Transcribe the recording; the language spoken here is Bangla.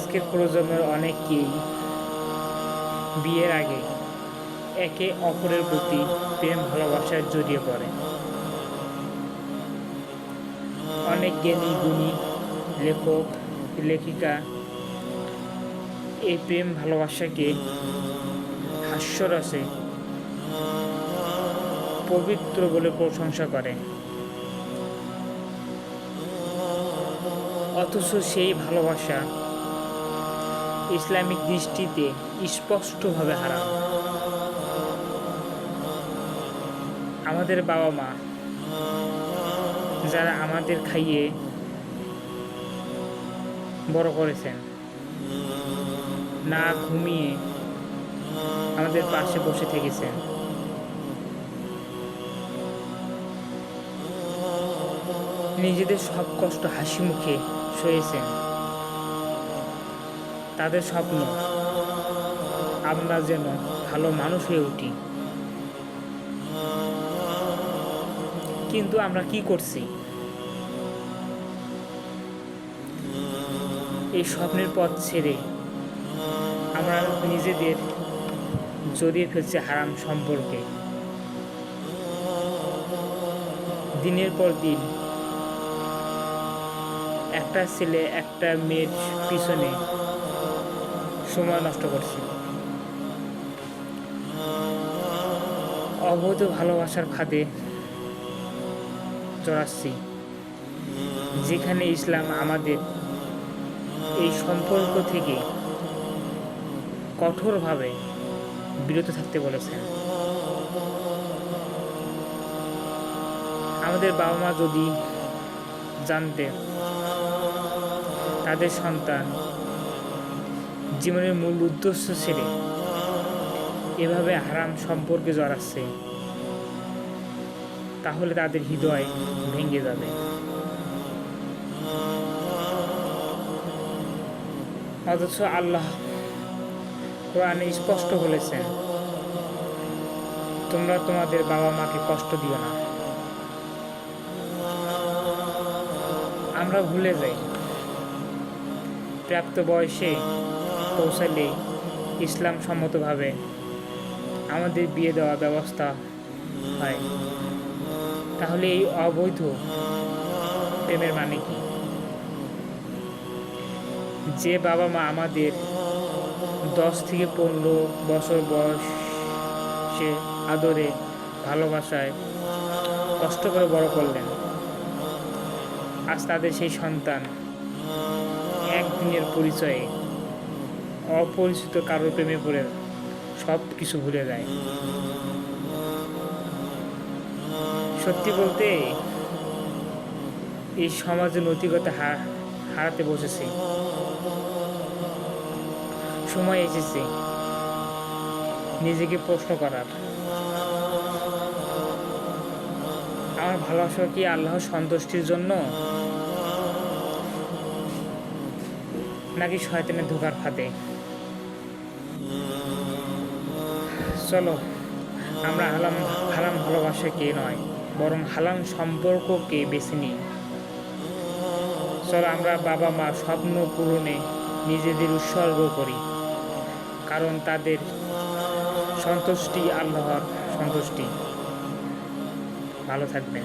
আজকের প্রজন্মের অনেকেই বিয়ের আগে একে অপরের প্রতি প্রেম ভালোবাসায় জড়িয়ে পড়ে। অনেক জ্ঞানী, গুণী লেখক, লেখিকা এই প্রেম, ভালোবাসাকে হাস্যরসে পবিত্র বলে প্রশংসা করে। অথচ সেই ভালোবাসা ইসলামিক দৃষ্টিতে স্পষ্টভাবে হারাম। আমাদের বাবা মা যারা আমাদের খাইয়ে বড় করেছেন, না ঘুমিয়ে আমাদের পাশে বসে থেকেছেন, নিজেদের সব কষ্ট হাসি মুখে সয়েছেন। তাদের স্বপ্ন। আমরা যেন ভালো মানুষ হয়ে উঠি। কিন্তু আমরা কি করছি? এই স্বপ্নের পথ ছেড়ে আমরা নিজেদের জড়িয়ে ফেলছি হারাম সম্পর্কে। দিনের পর দিন একটা ছেলে একটা মেয়ের পিছনে সময় নষ্ট করছি। অবৈধ ভালোবাসার ফাঁদে জড়াচ্ছি। যেখানে ইসলাম আমাদের এই সম্পর্ক থেকে কঠোরভাবে বিরত থাকতে বলেছেন। আমাদের বাবা মা যদি জানতেন, তাদের সন্তান জীবনের মূল উদ্দেশ্য ছেড়ে এভাবে হারাম সম্পর্কে জড়াচ্ছে, তাহলে তাদের হৃদয় ভেঙে যাবে। অথচ আল্লাহ কোরআনে স্পষ্ট বলেছেন, তোমরা তোমাদের বাবা মাকে কষ্ট দিও না। আমরা ভুলে যাই। প্রাপ্ত বয়সে পৌঁছালে ইসলাম সম্মতভাবে আমাদের বিয়ে দেওয়ার ব্যবস্থা হয়। তাহলে এই অবৈধ প্রেমের মানে কি? যে বাবা মা আমাদের দশ থেকে পনেরো বছর বয়সে আদরে ভালোবাসায় কষ্ট করে বড় করলেন, আজ তাদের সেই সন্তান একদিনের পরিচয়ে অপরিচিত কারোর প্রেমে পড়ে সব কিছু ভুলে যায়। সত্যি বলতে, এই সমাজে নৈতিকতা হারাতে বসেছে। সময় এসেছে নিজেকে প্রশ্ন করার। আমার ভালোবাসা কি আল্লাহর সন্তুষ্টির জন্য? নাকি শয়তানের ধোকার ফাঁদে? চলো, আমরা হালাম হারাম ভালোবাসাকে নয়, বরং হালাম সম্পর্ককে বেছে নিই। চলো আমরা বাবা মা স্বপ্ন পূরণে নিজেদের উৎসর্গ করি, কারণ তাদের সন্তুষ্টি আল্লাহর সন্তুষ্টি। ভালো থাকবেন।